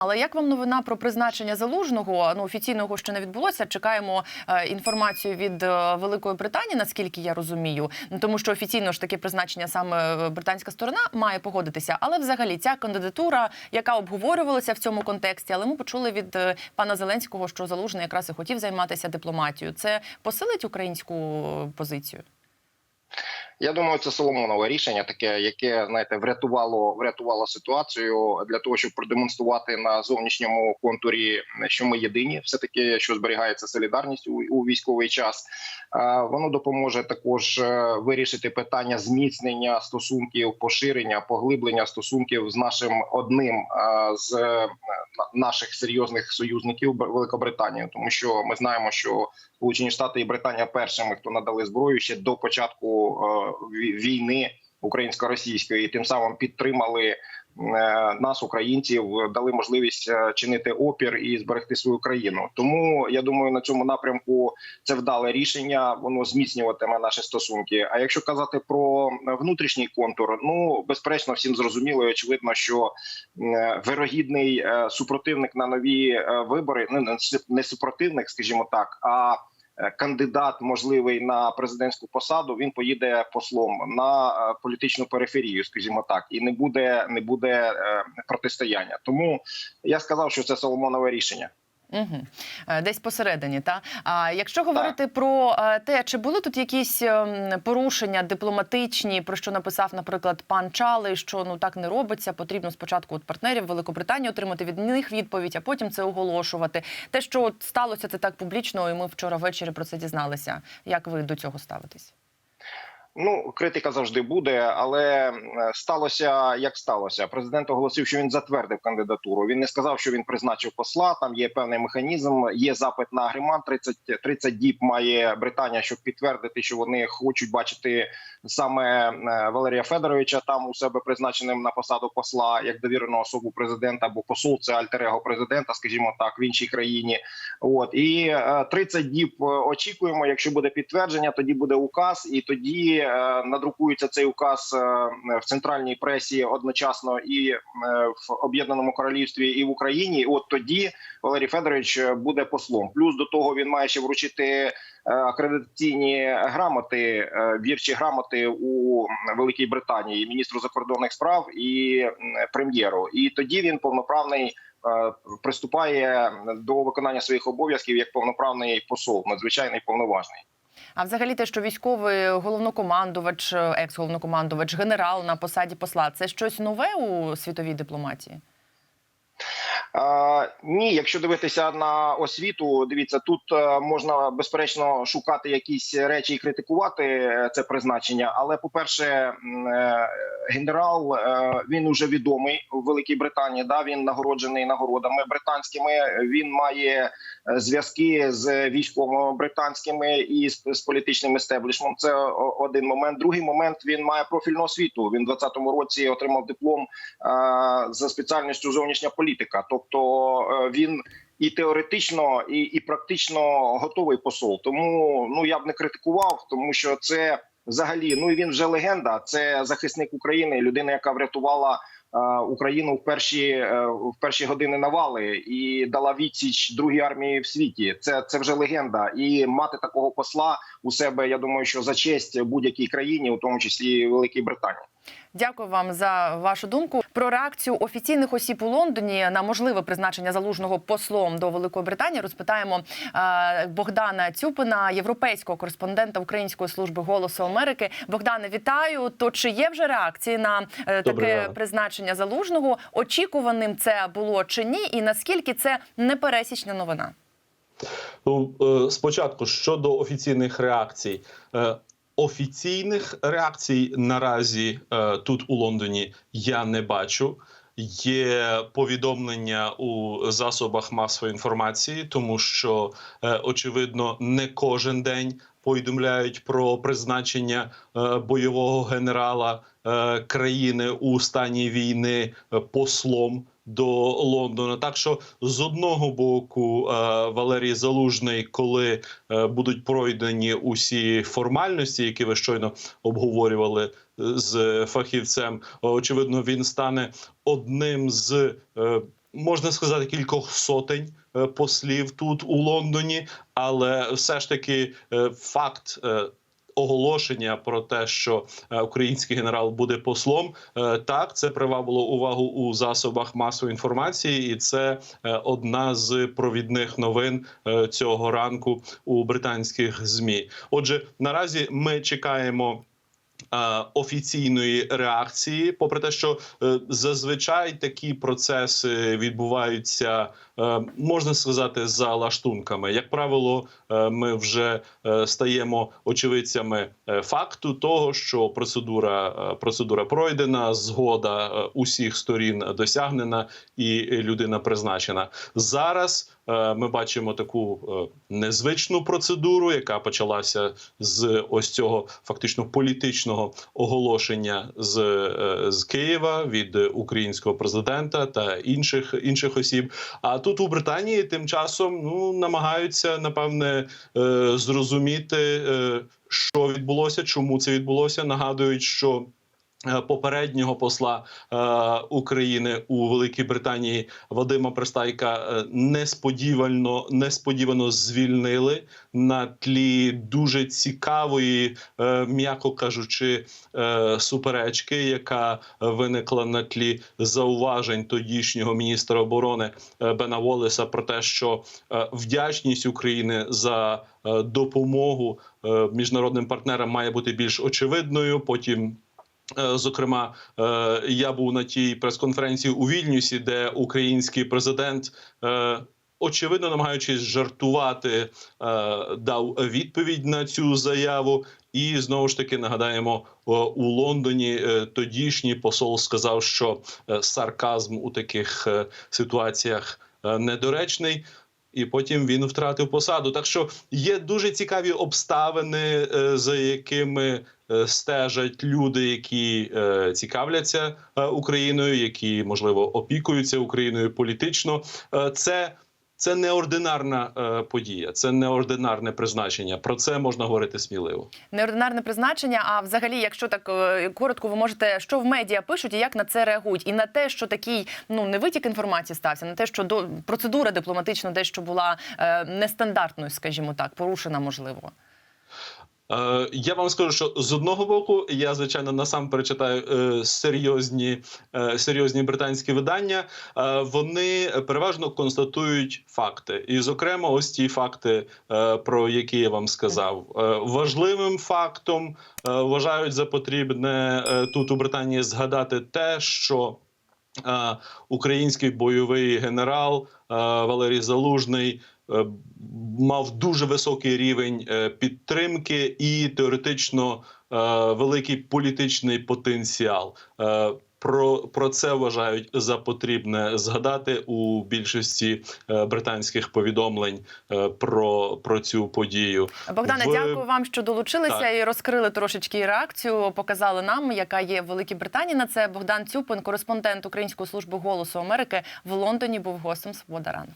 Але як вам новина про призначення залужного? Ну офіційного ще не відбулося. Чекаємо е, інформацію від е, Великої Британії, наскільки я розумію. Ну, тому що офіційно ж таке призначення саме е, британська сторона має погодитися. Але взагалі ця кандидатура, яка обговорювалася в цьому контексті, але ми почули від е, пана Зеленського, що залужний якраз і хотів займатися дипломатією. Це посилить українську позицію. Я думаю, це Соломонове рішення, таке, яке знаєте, врятувало врятувало ситуацію для того, щоб продемонструвати на зовнішньому контурі, що ми єдині, все таки, що зберігається солідарність у, у військовий час. Воно допоможе також е, вирішити питання зміцнення стосунків, поширення, поглиблення стосунків з нашим одним з е, наших серйозних союзників Великобританією, тому що ми знаємо, що Сполучені Штати і Британія першими, хто надали зброю ще до початку е, війни українсько-російської, і тим самим підтримали е, нас, українців, дали можливість е, чинити опір і зберегти свою країну. Тому я думаю, на цьому напрямку це вдале рішення. Воно зміцнюватиме наші стосунки. А якщо казати про внутрішній контур, ну безперечно, всім зрозуміло і очевидно, що е, вирогідний супротивник на нові вибори, ну не супротивник, скажімо так, а кандидат можливий на президентську посаду, він поїде послом на е, політичну периферію, скажімо так, і не буде не буде е, протистояння. Тому я сказав, що це Соломонове рішення. Угу. Десь посередині, та а якщо говорити про е, те, чи були тут якісь ем, порушення дипломатичні, про що написав, наприклад, пан Чалий, що ну так не робиться, потрібно спочатку від партнерів Великобританії отримати від них відповідь, а потім це оголошувати. Те, що от сталося це так публічно, і ми вчора ввечері про це дізналися. Як ви до цього ставитесь? Ну, критика завжди буде, але е, сталося як сталося. Президент оголосив, що він затвердив кандидатуру. Він не сказав, що він призначив посла. Там є певний механізм. Є запит на агремант. 30, 30 діб має Британія, щоб підтвердити, що вони хочуть бачити саме е, Валерія Федоровича там у себе призначеним на посаду посла як довірену особу президента, бо посол це альтер-его президента, скажімо так, в іншій країні. От і е, 30 діб е, очікуємо. Якщо буде підтвердження, тоді буде указ, і тоді е, надрукується цей указ е, в центральній пресі одночасно і е, в Об'єднаному Королівстві, і в Україні. От тоді Валерій Федорович е, буде послом. Плюс до того він має ще вручити е, акредитаційні грамоти, е, вірчі грамоти у Великій Британії міністру закордонних справ і прем'єру. І тоді він повноправний е, приступає до виконання своїх обов'язків як повноправний посол, надзвичайний повноважний. А взагалі те, що військовий головнокомандувач, е, екс-головнокомандувач, генерал на посаді посла, це щось нове у світовій дипломатії? Ні, якщо дивитися на освіту, дивіться, тут е, можна безперечно шукати якісь речі і критикувати е, це призначення. Але, по-перше, е, генерал він уже відомий у Великій Британії. Да, він нагороджений нагородами британськими. Він має зв'язки з військовими британськими і з, політичним естеблішмом. Це один момент. Другий момент він має профільну освіту. Він в 2020 році отримав диплом за спеціальністю зовнішня політика. Тобто він і теоретично, і, і практично готовий посол. Тому ну я б не критикував, тому що це взагалі ну і він вже легенда. Це захисник України, людина, яка врятувала. е, Україну в перші е, в перші години навали і дала відсіч другій армії в світі. Це це вже легенда. І мати такого посла у себе. Я думаю, що за честь будь-якій країні, у тому числі Великій Британії. Дякую вам за вашу думку про реакцію офіційних осіб у Лондоні на можливе призначення залужного послом до Великої Британії. Розпитаємо е, Богдана Цюпина, європейського кореспондента Української служби голосу Америки. Богдане, вітаю. То чи є вже реакції на е, таке ранок. призначення залужного? Очікуваним це було чи ні? І наскільки це непересічна новина? Ну, е, спочатку щодо офіційних реакцій. Офіційних реакцій наразі е, тут у Лондоні я не бачу. Є повідомлення у засобах масової інформації, тому що е, очевидно не кожен день повідомляють про призначення е, бойового генерала країни у стані війни послом до Лондона. Так що з одного боку е, Валерій Залужний, коли е, будуть пройдені усі формальності, які ви щойно обговорювали е, з фахівцем, очевидно, він стане одним з. можна сказати, кількох сотень послів тут у Лондоні, але все ж таки факт. Оголошення про те, що е, український генерал буде послом, е, так це привабило увагу у засобах масової інформації, і це е, одна з провідних новин цього ранку у британських змі. Отже, наразі ми чекаємо. Е, Офіційної реакції, попри те, що е, зазвичай такі процеси відбуваються, е, можна сказати, за лаштунками. Як правило, ми вже стаємо очевидцями факту того, що процедура процедура пройдена, згода усіх сторін досягнена і людина призначена. Зараз ми бачимо таку е, незвичну процедуру, яка почалася з ось цього фактично політичного оголошення з, е, з Києва від українського президента та інших інших осіб. А тут у Британії тим часом ну намагаються напевне е, зрозуміти, е, що відбулося, чому це відбулося. Нагадують, що е, Попереднього посла е, України у Великій Британії Вадима Пристайка е, несподівано несподівано звільнили на тлі дуже цікавої, е, м'яко кажучи, е, суперечки, яка виникла на тлі зауважень тодішнього міністра оборони е, Бена Волеса про те, що е, вдячність України за е, допомогу е, міжнародним партнерам має бути більш очевидною. Потім Е, Зокрема, е, я був на тій прес-конференції у Вільнюсі, де український президент, е, очевидно, намагаючись жартувати, е, дав відповідь на цю заяву. І знову ж таки нагадаємо, у Лондоні е, тодішній посол сказав, що е, сарказм у таких е, ситуаціях е, недоречний. І потім він втратив посаду. Так що є дуже цікаві обставини, е, за якими е, стежать люди, які е, цікавляться е, Україною, які можливо опікуються Україною політично. Е, Це це неординарна е, подія, це неординарне призначення. Про це можна говорити сміливо. Неординарне призначення. А взагалі, якщо так е, коротко, ви можете, що в медіа пишуть і як на це реагують, і на те, що такий ну не витік інформації стався, на те, що до процедура дипломатична дещо була е, нестандартною, скажімо так, порушена можливо. Е, Я вам скажу, що з одного боку я звичайно насамперед читаю е, серйозні, е, серйозні британські видання. Е, вони переважно констатують факти, і, зокрема, ось ті факти, про які я вам сказав. Важливим фактом е, вважають за потрібне тут у Британії згадати те, що український бойовий генерал Валерій Залужний мав дуже високий рівень е, підтримки і теоретично е, великий політичний потенціал. Е, Про, про це вважають за потрібне згадати у більшості е, британських повідомлень е, про, про цю подію. Богдане, В- дякую вам, що долучилися Так. і розкрили трошечки реакцію. Показали нам, яка є в Великій Британії. На це Богдан Цюпин, кореспондент Української служби голосу Америки в Лондоні, був гостем Свобода Ран.